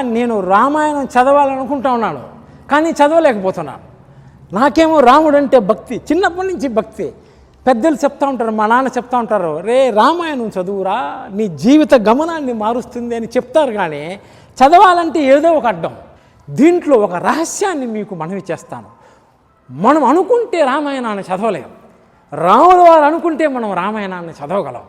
నేను రామాయణం చదవాలనుకుంటా ఉన్నాను కానీ చదవలేకపోతున్నాను నాకేమో రాముడు అంటే భక్తి చిన్నప్పటి నుంచి భక్తి. పెద్దలు చెప్తా ఉంటారు మా నాన్న చెప్తా ఉంటారు రే రామాయణం చదువురా నీ జీవిత గమనాన్ని మారుస్తుంది అని చెప్తారు కానీ చదవాలంటే ఏదో ఒక అడ్డం. దీంట్లో ఒక రహస్యాన్ని మీకు మనవి చేస్తాను. మనం అనుకుంటే రామాయణాన్ని చదవలేం. రాముల వారు అనుకుంటే మనం రామాయణాన్ని చదవగలం.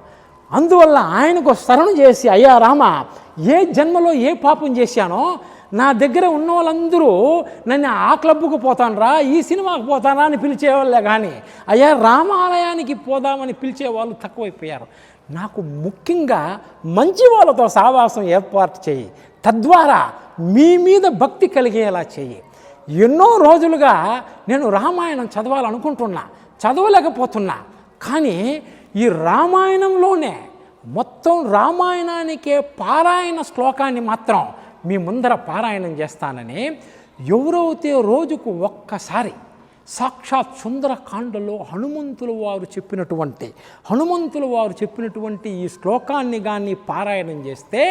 అందువల్ల ఆయనకు శరణు చేసి అయ్యా రామ ఏ జన్మలో ఏ పాపం చేశానో నా దగ్గర ఉన్న వాళ్ళందరూ నన్ను ఆ క్లబ్కు పోతానరా ఈ సినిమాకు పోతానా అని పిలిచేవాళ్ళే కానీ అయ్యా రామాలయానికి పోదామని పిలిచేవాళ్ళు తక్కువైపోయారు. నాకు ముఖ్యంగా మంచి వాళ్ళతో సావాసం ఏర్పాటు చేయి. తద్వారా మీ మీద భక్తి కలిగేలా చేయి. ఎన్నో రోజులుగా నేను రామాయణం చదవాలనుకుంటున్నా చదవలేకపోతున్నా కానీ ఈ రామాయణంలోనే మొత్తం రామాయణానికే పారాయణ శ్లోకాన్ని మాత్రం మీ ముందర పారాయణం చేస్తానని ఎవరైతే రోజుకు ఒక్కసారి సాక్షాత్ సుందరకాండలో హనుమంతుల వారు చెప్పినటువంటి హనుమంతుల వారు చెప్పినటువంటి ఈ శ్లోకాన్ని కానీ పారాయణం చేస్తే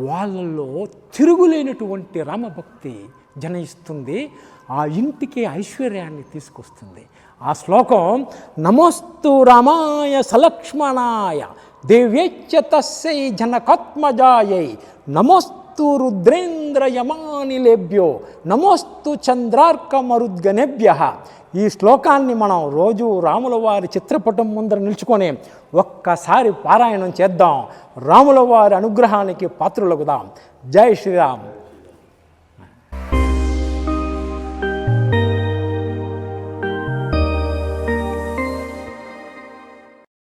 వాళ్ళల్లో తిరుగులేనటువంటి రామభక్తి జనయిస్తుంది ఆ ఇంటికి ఐశ్వర్యాన్ని తీసుకొస్తుంది. ఆ శ్లోకం నమోస్తు రామాయ సలక్ష్మణాయ దేవ్యేచ్చ తస్యై జనకాత్మజాయై నమోస్తు రుద్రేంద్ర యమానిలేభ్యో నమోస్తు చంద్రార్కమరుద్గనేభ్య. ఈ శ్లోకాన్ని మనం రోజు రాముల వారి చిత్రపటం ముందర నిల్చుకొని ఒక్కసారి పారాయణం చేద్దాం. రాముల వారి అనుగ్రహానికి పాత్రలగుదాం. జై శ్రీరామ్.